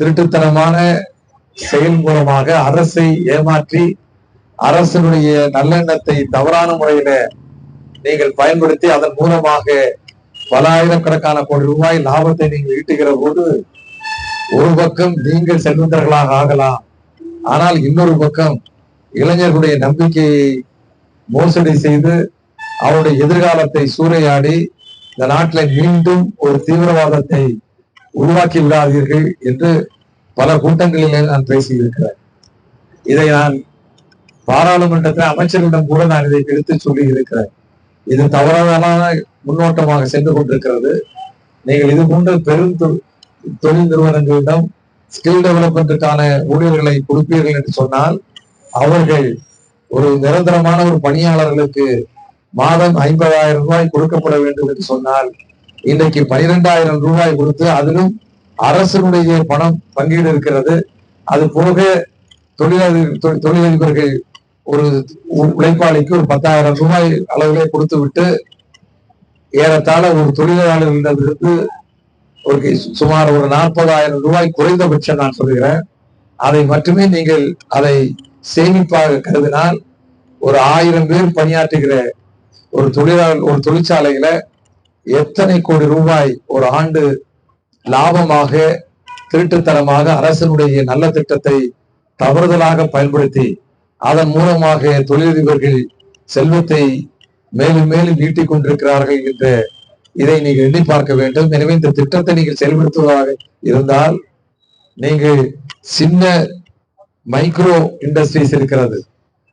திருட்டுத்தனமான செயல் மூலமாக அரசை ஏமாற்றி அரசனுடைய நல்லெண்ணத்தை தவறான முறையில நீங்கள் பயன்படுத்தி அதன் மூலமாக பல ஆயிரக்கணக்கான கோடி ரூபாய் லாபத்தை நீங்கள் ஈட்டுகிற போது ஒரு பக்கம் நீங்கள் செல்வந்தர்களாக ஆகலாம். ஆனால் இன்னொரு பக்கம் இளைஞர்களுடைய நம்பிக்கையை மோசடி செய்து அவருடைய எதிர்காலத்தை சூறையாடி இந்த நாட்டில் மீண்டும் ஒரு தீவிரவாதத்தை உருவாக்கி விடாதீர்கள் என்று பல கூட்டங்களிலே நான் பேசியிருக்கிறேன். இதை நான் பாராளுமன்றத்தில் அமைச்சரிடம் கூட நான் இதை எடுத்து சொல்லி இருக்கிறேன் இது தவறான முன்னோட்டமாக சென்று கொண்டிருக்கிறது. நீங்கள் இது போன்ற பெரும் தொழில் நிறுவனங்களிடம் ஸ்கில் டெவலப்மெண்ட்டுக்கான ஊழியர்களை கொடுப்பீர்கள் என்று சொன்னால் அவர்கள் ஒரு நிரந்தரமான ஒரு பணியாளர்களுக்கு மாதம் ஐம்பதாயிரம் ரூபாய் கொடுக்கப்பட வேண்டும் என்று சொன்னால் இன்றைக்கு பனிரெண்டாயிரம் ரூபாய் கொடுத்து அதிலும் அரசனுடைய பணம் பங்கீடு இருக்கிறது. அது போக தொழிலதிபர் தொ- தொழிலதிபர்கள் ஒரு உ- உழைப்பாளிக்கு ஒரு பத்தாயிரம் ரூபாய் அளவிலே கொடுத்து விட்டு ஏறத்தாழ ஒரு தொழிலாளர்களிடமிருந்து ஒரு சுமார் ஒரு நாற்பதாயிரம் ரூபாய் குறைந்தபட்சம் நான் சொல்கிறேன் அதை மட்டுமே நீங்கள் அதை சேமிப்பாக கருதினால் ஒரு ஆயிரம் பேர் பணியாற்றுகிற ஒரு தொழிலாளர் ஒரு தொழிற்சாலையில எத்தனை கோடி ரூபாய் ஒரு ஆண்டு லாபமாக திருட்டுத்தனமாக அரசனுடைய நல்ல திட்டத்தை தவறுதலாக பயன்படுத்தி அதன் மூலமாக தொழிலதிபர்கள் செல்வத்தை மேலும் மேலும் ஈட்டிக் கொண்டிருக்கிறார்கள் என்ற இதை நீங்கள் எண்ணி பார்க்க வேண்டும். எனவே இந்த திட்டத்தை நீங்கள் செயல்படுத்துவதாக இருந்தால் நீங்கள் சின்ன மைக்ரோ இண்டஸ்ட்ரீஸ் இருக்கிறது.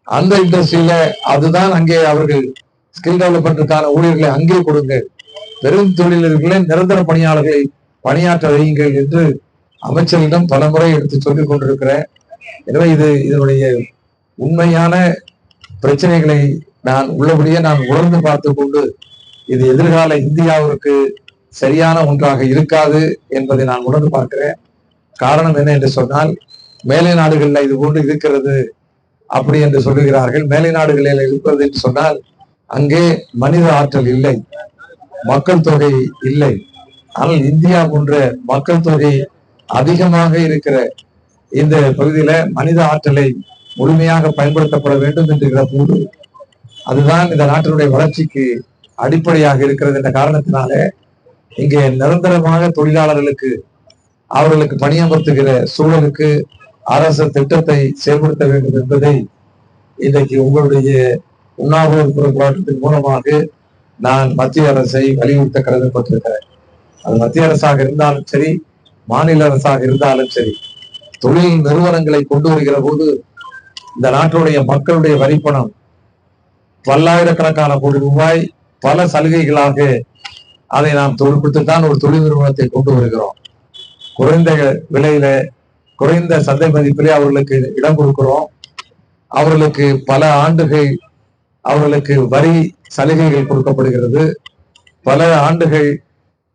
அந்த இண்டஸ்ட்ரியில அதுதான் அங்கே அவர்கள் ஸ்கில் டெவலப்மெண்ட்டுக்கான ஊழியர்களை அங்கே கொடுங்க பெரும் தொழிலர்களை நிரந்தர பணியாளர்களை பணியாற்ற வையுங்கள் என்று அமைச்சரிடம் பல முறை எடுத்து சொல்லிக் கொண்டிருக்கிறேன். எனவே இது இதனுடைய உண்மையான பிரச்சனைகளை நான் உள்ளபடியே நான் உணர்ந்து பார்த்து கொண்டு இது எதிர்கால இந்தியாவிற்கு சரியான ஒன்றாக இருக்காது என்பதை நான் உணர்ந்து பார்க்கிறேன். காரணம் என்ன என்று சொன்னால் மேலை நாடுகளில் இது போன்று இருக்கிறது அப்படி என்று சொல்லுகிறார்கள். மேலை நாடுகளில் இருக்கிறது என்று சொன்னால் அங்கே மனித ஆற்றல் இல்லை. மக்கள் தொகை இல்லை. ஆனால் இந்தியா போன்ற மக்கள் தொகை அதிகமாக இருக்கிற இந்த பகுதியில மனித ஆற்றலை முழுமையாக பயன்படுத்தப்பட வேண்டும் என்கிற போது அதுதான் இந்த நாட்டினுடைய வளர்ச்சிக்கு அடிப்படையாக இருக்கிறது என்ற காரணத்தினால இங்கே நிரந்தரமாக தொழிலாளர்களுக்கு அவர்களுக்கு பணியமர்த்துகிற சூழலுக்கு அரசு திட்டத்தை செயல்படுத்த வேண்டும் என்பதை இன்றைக்கு உங்களுடைய உண்ணாவிரத போராட்டத்தின் மூலமாக நான் மத்திய அரசை வலியுறுத்த கடமைப்பட்டிருக்கிறேன் அது மத்திய அரசாக இருந்தாலும் சரி மாநில அரசாக இருந்தாலும் சரி தொழில் நிறுவனங்களை கொண்டு வருகிற போது இந்த நாட்டுடைய மக்களுடைய வரிப்பணம் பல்லாயிரக்கணக்கான கோடி ரூபாய் பல சலுகைகளாக அதை நாம் தொழில்படுத்தித்தான் ஒரு தொழில் நிறுவனத்தை கொண்டு வருகிறோம். குறைந்த விலையில குறைந்த சந்தை மதிப்பிலே அவர்களுக்கு இடம் கொடுக்கிறோம். அவர்களுக்கு பல ஆண்டுகள் அவர்களுக்கு வரி சலுகைகள் கொடுக்கப்படுகிறது. பல ஆண்டுகள்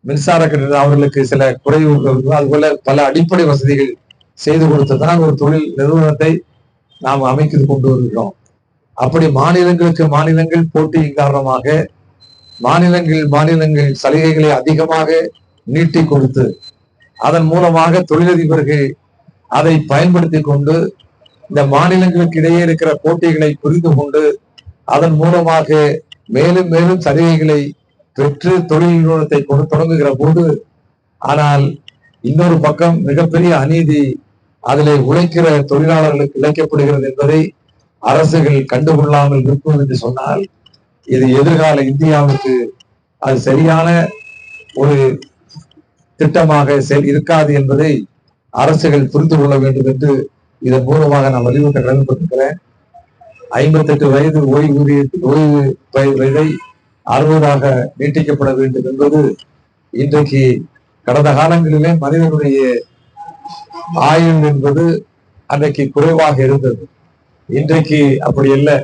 மின்சார கட்டணம் அவர்களுக்கு சில குறைவுகள் அதுபோல பல அடிப்படை வசதிகள் செய்து கொடுத்துதான் ஒரு தொழில் நிறுவனத்தை நாம் அமைத்து கொண்டு வருகிறோம். அப்படி மாநிலங்களுக்கு மாநிலங்கள் போட்டியின் காரணமாக மாநிலங்கள் மாநிலங்கள் சலுகைகளை அதிகமாக நீட்டி கொடுத்து அதன் மூலமாக தொழிலதிபர்கள் அதை பயன்படுத்தி கொண்டு இந்த மாநிலங்களுக்கு இடையே இருக்கிற போட்டிகளை புரிந்து கொண்டு அதன் மூலமாக மேலும் மேலும் சலுகைகளை பெற்று தொழில் நிறுவனத்தை கொண்டு தொடங்குகிற போது ஆனால் இன்னொரு பக்கம் மிகப்பெரிய அநீதி அதிலே உழைக்கிற தொழிலாளர்களுக்கு இழைக்கப்படுகிறது என்பதை அரசுகள் கண்டுகொள்ளாமல் இருக்கும் என்று சொன்னால் இது எதிர்கால இந்தியாவுக்கு அது சரியான ஒரு திட்டமாக செல் இருக்காது என்பதை அரசுகள் புரிந்து கொள்ள வேண்டும் என்று இதன் மூலமாக நான் வலியுறுத்த கடன்பட்டிருக்கிறேன் ஐம்பத்தெட்டு வயது ஓய்வூதிய ஓய்வு வயதை அறுபதாக நீட்டிக்கப்பட வேண்டும் என்பது இன்றைக்கு கடந்த காலங்களிலே மனிதனுடைய ஆயுள் என்பது அன்றைக்கு குறைவாக இருந்தது. இன்றைக்கு அப்படி இல்லை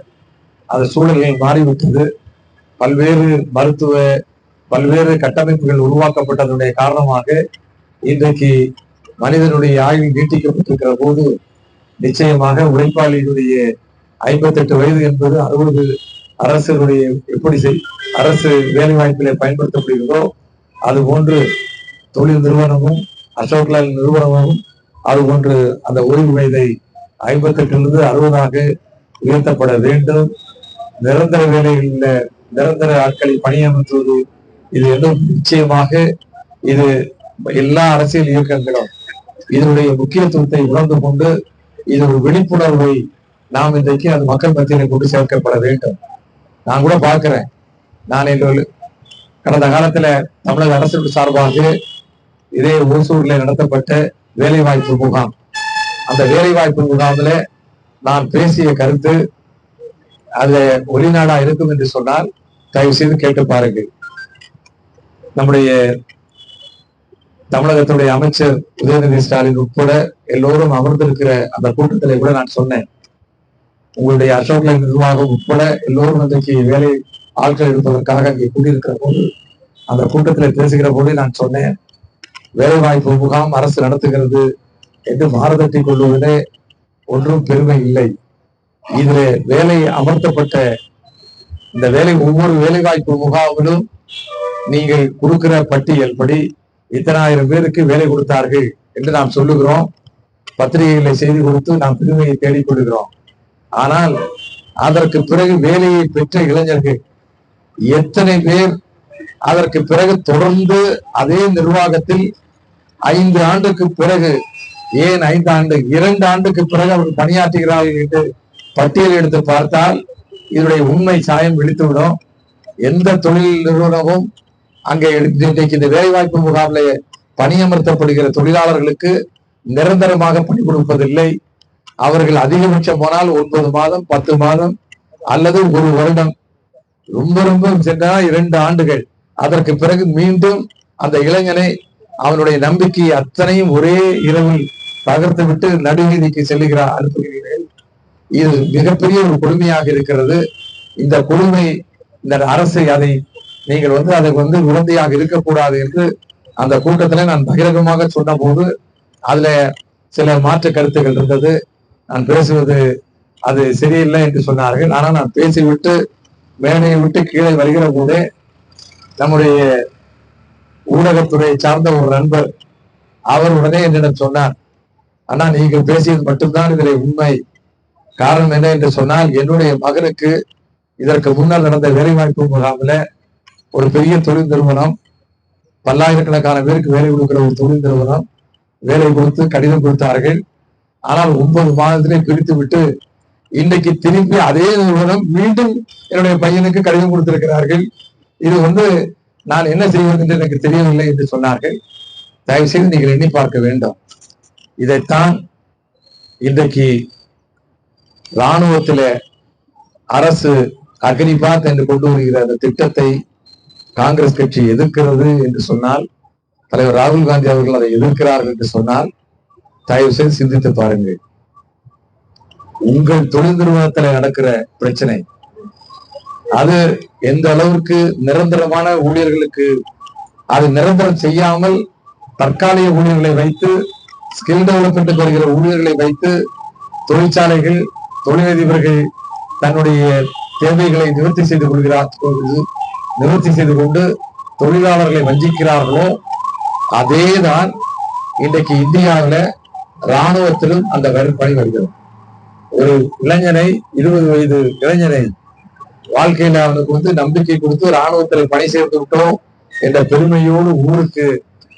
அந்த சூழல்கள் மாறிவிட்டது. பல்வேறு மருத்துவ பல்வேறு கட்டமைப்புகள் உருவாக்கப்பட்டதனுடைய காரணமாக இன்றைக்கு மனிதனுடைய ஆயுள் நீட்டிக்கப்பட்டிருக்கிற போது நிச்சயமாக உழைப்பாளியினுடைய ஐம்பத்தெட்டு வயது என்பது அறுபது அரசுடைய எப்படி செய் அரசு வேலை வாய்ப்பிலே பயன்படுத்தப்படுகிறதோ அது போன்று தொழில் நிறுவனமும் அசோக்லால் நிறுவனமும் அது போன்று அந்த ஓய்வு வயதை ஐம்பத்தெட்டிலிருந்து அறுபதாக உயர்த்தப்பட வேண்டும். நிரந்தர வேலைகளில் நிரந்தர ஆட்களை பணியமர்த்துவது இது எல்லாம் நிச்சயமாக இது எல்லா அரசியல் இயக்கங்களும் இதனுடைய முக்கியத்துவத்தை உணர்ந்து கொண்டு இது ஒரு விழிப்புணர்வை நாம் இன்றைக்கு அது மக்கள் மத்தியில் கொண்டு சேர்க்கப்பட வேண்டும். நான் கூட பார்க்கிறேன். நான் இன்று கடந்த காலத்துல தமிழக அரசு சார்பாக இதே ஓசூர்ல நடத்தப்பட்ட வேலைவாய்ப்பு முகாம். அந்த வேலைவாய்ப்பு முகாமில் நான் பேசிய கருத்து அது ஒளிநாடா இருக்கும் என்று சொன்னால் தயவு செய்து கேட்டு பாருங்கள். நம்முடைய தமிழகத்துடைய அமைச்சர் உதயநிதி ஸ்டாலின் உட்பட எல்லோரும் அமர்ந்திருக்கிற அந்த கூட்டத்திலே கூட நான் சொன்னேன். உங்களுடைய அசோக் லைன் நிர்வாகம் உட்பட எல்லோரும் இன்றைக்கு வேலை ஆட்கள் எடுப்பதற்காக அங்கே கூடியிருக்கிற போது அந்த கூட்டத்தில் பேசுகிற போது நான் சொன்னேன் வேலைவாய்ப்பு முகாம் அரசு நடத்துகிறது என்று மாறுதட்டி கொள்வதிலே ஒன்றும் பெருமை இல்லை. இதுல வேலை அமர்த்தப்பட்ட இந்த வேலை ஒவ்வொரு வேலைவாய்ப்பு முகாமிலும் நீங்கள் கொடுக்கிற பட்டியல் படி இத்தனாயிரம் பேருக்கு வேலை கொடுத்தார்கள் என்று நாம் சொல்லுகிறோம். பத்திரிகைகளை செய்தி கொடுத்து நாம் பெருமையை தேடிக் கொள்கிறோம் ஆனால் அதற்கு பிறகு வேலையை பெற்ற இளைஞர்கள் எத்தனை பேர் அதற்கு பிறகு தொடர்ந்து அதே நிர்வாகத்தில் ஐந்து ஆண்டுக்கு பிறகு ஏன் ஐந்து ஆண்டு இரண்டு ஆண்டுக்கு பிறகு அவர் பணியாற்றுகிறார்கள் என்று பட்டியல் எடுத்து பார்த்தால் இதனுடைய உண்மை சாயம் விழித்துவிடும். எந்த தொழில் நிறுவனமும் அங்கே இன்றைக்கு இந்த வேலைவாய்ப்பு முகாமில் பணியமர்த்தப்படுகிற தொழிலாளர்களுக்கு நிரந்தரமாக பணி கொடுப்பதில்லை அவர்கள் அதிகபட்சம் போனால் ஒன்பது மாதம் பத்து மாதம் அல்லது ஒரு வருடம். ரொம்ப ரொம்ப சென்றால் இரண்டு ஆண்டுகள். அதற்கு பிறகு மீண்டும் அந்த இளைஞனை அவனுடைய நம்பிக்கை அத்தனையும் ஒரே இரவில் தகர்த்து விட்டு நடுவீதிக்கு செல்லுகிறார் அனுப்புகிறீர்கள். இது மிகப்பெரிய ஒரு கொடுமையாக இருக்கிறது. இந்த கொடுமை இந்த அரசு அதை நீங்கள் வந்து அதை வந்து உடந்தையாக இருக்கக்கூடாது என்று அந்த கூட்டத்துல நான் பகிரங்கமாக சொன்ன போது அதுல சில மாற்று கருத்துகள் இருந்தது. நான் பேசுவது அது சரியில்லை என்று சொன்னார்கள். ஆனால் நான் பேசிவிட்டு மேடையை விட்டு கீழே வருகிற போது நம்முடைய ஊடகத்துறையை சார்ந்த ஒரு நண்பர் அவர் உடனே என்னிடம் சொன்னார் ஆனால் நீங்கள் பேசியது மட்டும்தான் இதில் உண்மை. காரணம் என்ன என்று சொன்னால் என்னுடைய மகனுக்கு இதற்கு முன்னால் நடந்த வேலைவாய்ப்பு முகாமில் ஒரு பெரிய தொழில் நிறுவனம் பல்லாயிரக்கணக்கான பேருக்கு வேலை கொடுக்கிற ஒரு தொழில் நிறுவனம் வேலை கொடுத்து கடிதம் கொடுத்தார்கள். ஆனால் ஒன்பது மாதத்திலே பிரித்து விட்டு இன்னைக்கு திரும்பி அதே நிறுவனம் மீண்டும் என்னுடைய பையனுக்கு கடிதம் கொடுத்திருக்கிறார்கள். இது வந்து நான் என்ன செய்வது என்று எனக்கு தெரியவில்லை என்று சொன்னார்கள். தயவு செய்து நீங்கள் எண்ணி பார்க்க வேண்டும். இதைத்தான் இன்றைக்கு இராணுவத்தில அரசு அக்னிபாத் என்று கொண்டு வருகிற அந்த திட்டத்தை காங்கிரஸ் கட்சி எதிர்க்கிறது என்று சொன்னால் தலைவர் ராகுல் காந்தி அவர்கள் அதை எதிர்க்கிறார்கள் என்று சொன்னால் தயவு செய்து சிந்தித்து பாருங்கள். உங்கள் தொழில் நிறுவனத்துல நடக்கிற பிரச்சனை அது எந்த அளவிற்கு நிரந்தரமான ஊழியர்களுக்கு அது நிரந்தரம் செய்யாமல் தற்காலிக ஊழியர்களை வைத்து ஸ்கில் டெவலப்மெண்ட் வருகிற ஊழியர்களை வைத்து தொழிற்சாலைகள் தொழிலதிபர்கள் தன்னுடைய தேவைகளை நிவர்த்தி செய்து கொள்கிறார் நிவர்த்தி செய்து கொண்டு தொழிலாளர்களை வஞ்சிக்கிறார்களோ அதேதான் இன்றைக்கு இந்தியாவில் ராணுவத்திலும் அந்த பணி வருகிறது. ஒரு இளைஞனை இருபது வயது இளைஞனை வாழ்க்கையில அவனுக்கு வந்து நம்பிக்கை கொடுத்து ராணுவத்தில் பணி சேர்த்து விட்டோம் என்ற பெருமையோடு ஊருக்கு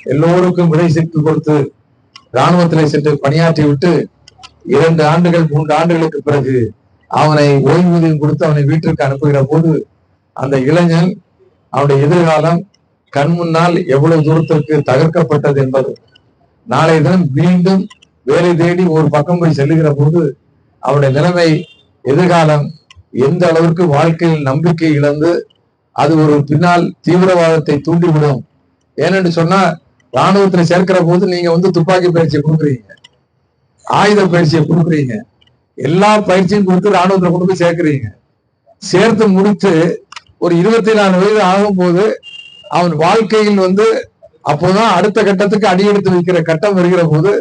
எல்லோருக்கும் விடை சேர்த்து கொடுத்து ராணுவத்திலே சென்று பணியாற்றி விட்டு இரண்டு ஆண்டுகள் மூன்று ஆண்டுகளுக்கு பிறகு அவனை ஓய்வூதியம் கொடுத்து அவனை வீட்டிற்கு அனுப்புகிற போது அந்த இளைஞன் அவனுடைய எதிர்காலம் கண் முன்னால் எவ்வளவு தூரத்திற்கு தகர்க்கப்பட்டது என்பது. நாளை தினம் மீண்டும் வேலை தேடி ஒரு பக்கம் போய் செல்லுகிற போது அவருடைய நிலைமை எதிர்காலம் எந்த அளவிற்கு வாழ்க்கையில் நம்பிக்கை இழந்து அது ஒரு பின்னால் தீவிரவாதத்தை தூண்டிவிடும். ஏனென்று சொன்னா ராணுவத்துல சேர்க்கிற போது நீங்க வந்து துப்பாக்கி பயிற்சியை கொடுக்குறீங்க ஆயுத பயிற்சியை கொடுக்குறீங்க எல்லா பயிற்சியும் கொடுத்து ராணுவத்துல கொண்டு போய் சேர்க்கிறீங்க. சேர்த்து முடித்து ஒரு இருபத்தி நாலு வயது ஆகும் போது அவன் வாழ்க்கையில் வந்து அப்போதான் அடுத்த கட்டத்துக்கு அடியெடுத்து வைக்கிற கட்டம் வருகிற போது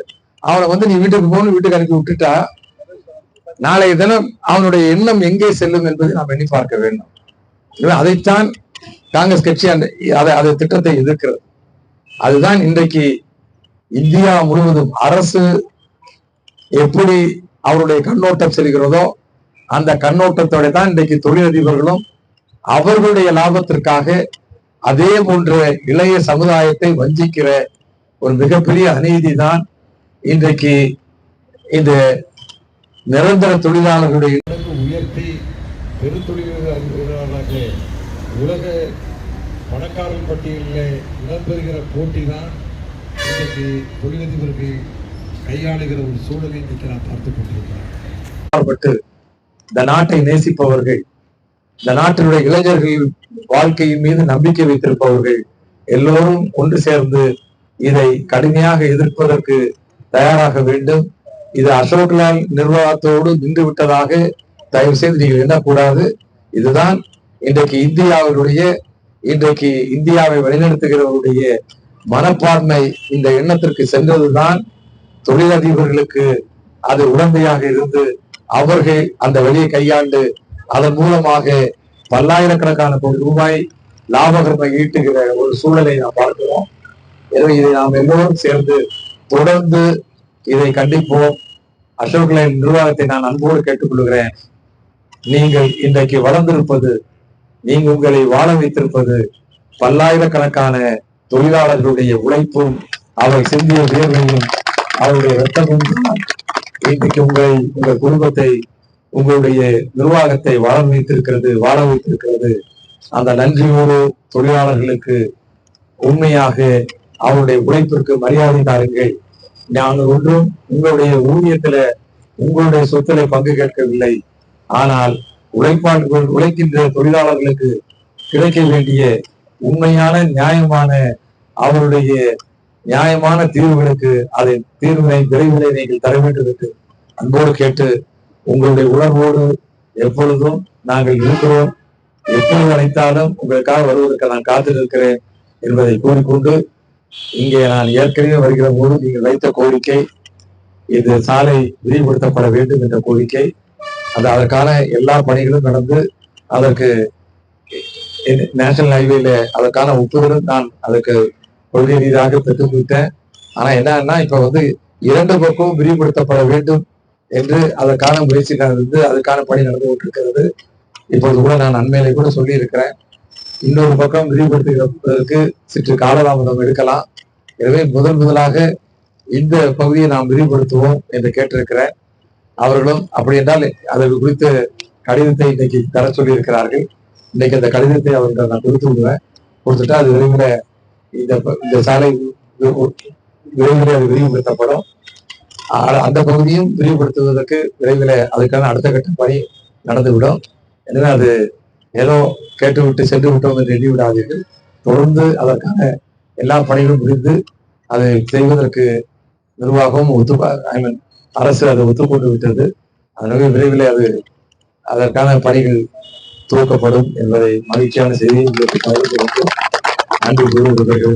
அவனை வந்து நீ வீட்டுக்கு போகணும் வீட்டுக்கு அனுப்பி விட்டுட்டா நாளைய தினம் அவனுடைய எண்ணம் எங்கே செல்லும் என்பதை நாம் எண்ணி பார்க்க வேண்டும். அதைத்தான் காங்கிரஸ் கட்சி அந்த அதை அதை திட்டத்தை எதிர்க்கிறது. அதுதான் இன்றைக்கு இந்தியா முழுவதும் அரசு எப்படி அவருடைய கண்ணோட்டம் செல்கிறதோ அந்த கண்ணோட்டத்தோட தான் இன்றைக்கு தொழிலதிபர்களும் அவர்களுடைய லாபத்திற்காக அதே போன்ற இளைய சமுதாயத்தை வஞ்சிக்கிற ஒரு மிகப்பெரிய அநீதி தான் இன்றைக்கு இந்த நிரந்தர தொழிலாளர்களுடைய உயர்த்தி பெருந்தொழிலாளர்களாக உலக பணக்காரர் பட்டியலில் இடம்பெறுகிற போட்டி தான் இன்றைக்கு தொழிலதிபர்கள் கையாளுகிற ஒரு சூழலை இன்றைக்கு நான் பார்த்து கொண்டிருக்கிறேன். இந்த நாட்டை நேசிப்பவர்கள் இந்த நாட்டினுடைய இளைஞர்கள் வாழ்க்கையின் மீது நம்பிக்கை வைத்திருப்பவர்கள் எல்லோரும் ஒன்று சேர்ந்து இதை கடுமையாக எதிர்ப்பதற்கு தயாராக வேண்டும். இது அசோக்லால் நிர்வாகத்தோடு நின்று விட்டதாக தயவு செய்து நீங்கள் எண்ணக்கூடாது. இதுதான் இன்றைக்கு இந்தியாவினுடைய இன்றைக்கு இந்தியாவை வழிநடத்துகிறவருடைய மனப்பான்மை. இந்த எண்ணத்திற்கு சென்றதுதான் தொழிலதிபர்களுக்கு அது உடந்தையாக இருந்து அவர்கள் அந்த வழியை கையாண்டு அதன் மூலமாக பல்லாயிரக்கணக்கான கோடி ரூபாய் லாபகரமை ஈட்டுகிற ஒரு சூழலை நாம் பார்க்கிறோம். எனவே இதை நாம் எல்லோரும் சேர்ந்து தொடர்ந்து இதை கண்டிப்போம். அசோக் லைன் நிர்வாகத்தை நான் அன்போடு கேட்டுக்கொள்கிறேன். நீங்கள் இன்றைக்கு வளர்ந்திருப்பது நீங்க உங்களை வாழ வைத்திருப்பது பல்லாயிரக்கணக்கான தொழிலாளர்களுடைய உழைப்பும் அவர் சிந்திய வியர்வையும் அவருடைய ரத்தமும் இன்றைக்கு உங்களை உங்கள் குடும்பத்தை உங்களுடைய நிர்வாகத்தை வாழ வைத்திருக்கிறது வாழ வைத்திருக்கிறது. அந்த நன்றியோடு தொழிலாளர்களுக்கு உண்மையாக அவருடைய உழைப்பிற்கு மரியாதை தாருங்கள். நாங்கள் ஒன்றும் உங்களுடைய ஊதியத்துல உங்களுடைய சொத்துல பங்கு கேட்கவில்லை. ஆனால் உழைப்பாளர்கள் உழைக்கின்ற தொழிலாளர்களுக்கு கிடைக்க வேண்டிய உண்மையான நியாயமான அவருடைய நியாயமான தீர்வுகளுக்கு அதை தீர்வினை விரைவிலே நீங்கள் தர வேண்டும் என்று அன்போடு கேட்டு உங்களுடைய உணர்வோடு எப்பொழுதும் நாங்கள் இருக்கிறோம். எப்பொழுது அழைத்தாலும் உங்களுக்காக வருவதற்கு நான் காத்திருக்கிறேன் என்பதை கூறிக்கொண்டு இங்கே நான் ஏற்கனவே வருகிற போது நீங்கள் வைத்த கோரிக்கை இது சாலை விரிவுபடுத்தப்பட வேண்டும் என்ற கோரிக்கை. அது அதற்கான எல்லா பணிகளும் நடந்து அதற்கு நேஷனல் ஹைவேல அதற்கான ஒப்புதலும் நான் அதுக்கு கொள்கை ரீதியாக பெற்றுக் கொடுத்தேன். ஆனா என்னன்னா இப்ப வந்து இரண்டு பக்கமும் விரிவுபடுத்தப்பட வேண்டும் என்று அதற்கான முயற்சி நடந்து அதுக்கான பணி நடந்து கொண்டிருக்கிறது. இப்போது கூட நான் அண்மையிலே கூட சொல்லி இருக்கிறேன் இன்னொரு பக்கம் விரிவுபடுத்துவதற்கு சிற்று காலதாமதம் எடுக்கலாம். எனவே முதன் முதலாக இந்த பகுதியை நாம் விரிவுபடுத்துவோம் என்று கேட்டிருக்கிறேன் அவர்களும் அப்படி என்றால் அதற்கு குறித்த கடிதத்தை இன்னைக்கு தர சொல்லி இருக்கிறார்கள் இன்னைக்கு அந்த கடிதத்தை அவர்கள் நான் கொடுத்து விடுவேன். கொடுத்துட்டா அது விரைவில் இந்த இந்த சாலை விரைவில் அது விரிவுபடுத்தப்படும். அந்த பகுதியும் விரிவுபடுத்துவதற்கு விரைவில் அதுக்கான அடுத்த கட்ட பணி நடந்துவிடும். எனவே அது ஏதோ கேட்டுவிட்டு சென்று விட்டோம் என்று எண்ணி விடாதீர்கள். தொடர்ந்து அதற்கான எல்லா பணிகளும் புரிந்து அதை செய்வதற்கு நிர்வாகம் ஒத்து ஐ மீன் அரசு அதை ஒத்துக்கொண்டு விட்டது. அதனால விரைவில் அது அதற்கான பணிகள் துவக்கப்படும் என்பதை மகிழ்ச்சியான செய்தியை உங்களுக்கு பகிர்ந்து கொண்டு நன்றி கூறுவதற்கு